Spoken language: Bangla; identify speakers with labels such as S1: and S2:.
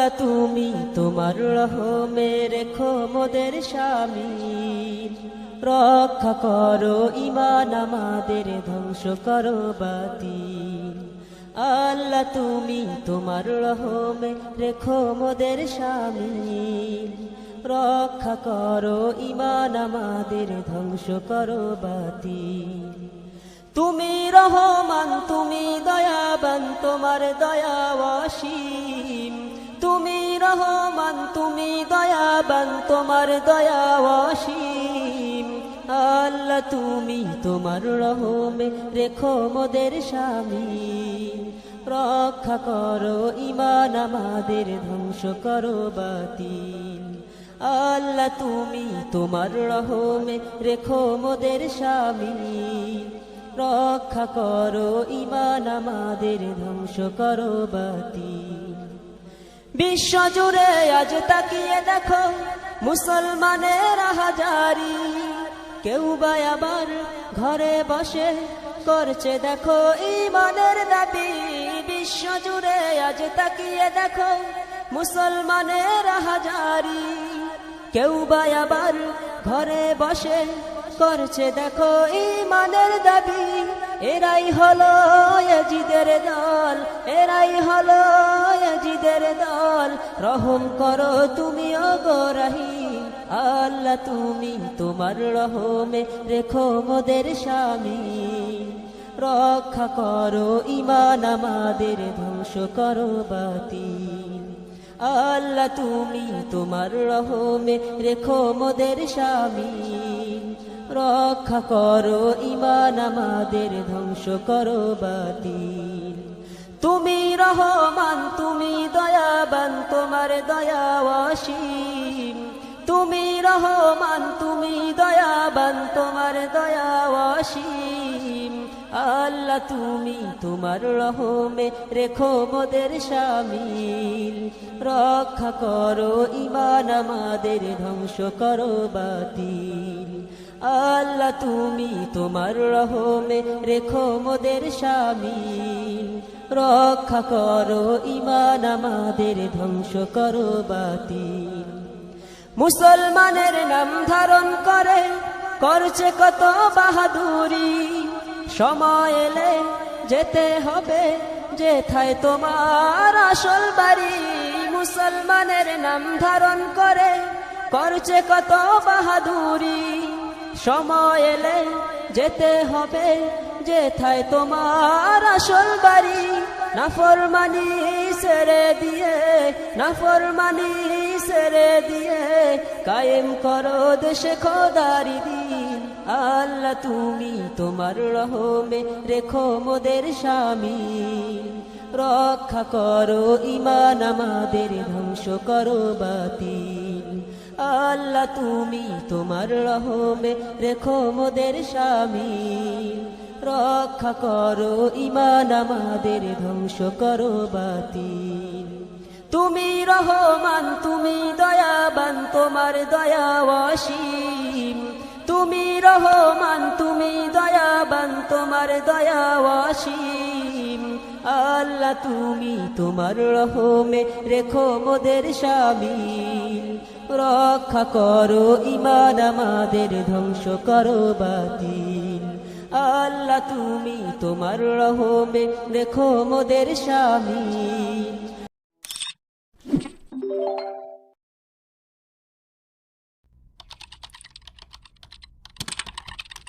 S1: আল্লাহ তুমি তোমার রহমে রেখো মোদের স্বামী। রক্ষা করো ইমান আমাদের, ধ্বংস করো বাতিল। আল্লাহ তুমি তোমার রহমে রেখো মোদের স্বামী। রক্ষা করো ইমান আমাদের, ধ্বংস করো বাতিল। তুমি রহমান, তুমি দয়াবান, তোমার দয়া তুমি দয়াবান, তোমার দয়া অসীম। আল্লাহ তুমি তোমার রহমে রেখো মোদের স্বামী। রক্ষা করো ইমান আমাদের, ধ্বংস করো বাতিল। আল্লাহ তুমি তোমার রহমে রেখো মোদের স্বামী। রক্ষা করো ইমান আমাদের, ধ্বংস করো বাতিল। বিশ্ব জুড়ে আজ তাকিয়ে দেখো, মুসলমানের হাজারি কেউ বা আবার ঘরে বসে করছে দেখো, ইমানের দাবি। বিশ্ব জুড়ে আজ তাকিয়ে দেখো, মুসলমানের হাজারি কেউ বা আবার ঘরে বসে করছে দেখো, ইমানের দাবি। এরাই হলো এজিদের দল, এরাই হলো এজিদের দল, রহম করো তুমি অগরাহি আল্লাহ তুমি তোমার রহমে রেখো মোদের স্বামী। রক্ষা করো ইমান আমাদের, ধ্বংস করো বাতিল। আল্লাহ তুমি তোমার রহমে রেখো মোদের স্বামী। রক্ষা করো ইমান আমাদের, ধ্বংস করো বাতিল। তুমি রহমান, তুমি দয়াবান, তোমার দয়া তুমি রহমান, তুমি দয়াবান, তোমার দয়া আল্লাহ, তুমি তোমার রহমে রেখো মোদের শামিল রক্ষা করো ইমান আমাদের, ধ্বংস করো বাতিল। আল্লাহ তুমি তোমার রহমে রেখো মোদের স্বামী রক্ষা করো ইমান আমাদের, ধ্বংস করো বাতিল। মুসলমানের নাম ধারণ করে, করছে কত বাহাদুরি। সময় এলে যেতে হবে, যেথায় তোমার আসল বাড়ি। মুসলমানের নাম ধারণ করে, করছে কত বাহাদুরি। সময় এলে যেতে হবে, যেথায় তোমার আসল বাড়ি। নাফরমানি সেরে দিয়ে, নাফরমানি সেরে দিয়ে, কায়েম করো দেশে খোদারি দিন। আল্লাহ, তুমি তোমার রহমে রেখো মোদের স্বামী। রক্ষা করো ইমান আমাদের, ধ্বংস করো বাতিল আল্লাহ তুমি তোমার রহমে রেখো মোদের স্বামী। রক্ষা করো ইমান আমাদের ধ্বংস করো বাতিল। তুমি রহমান, তুমি দয়াবান, তোমার দয়া তুমি রহমান, তুমি দয়াবান, তোমার দয়া আল্লাহ তুমি তোমার রহমে রেখো মোদের স্বামী। রক্ষা করো ইমান আমাদের, ধ্বংস করো বাতিল। আল্লাহ তুমি তোমার রহমে রেখো মোদের স্বামী।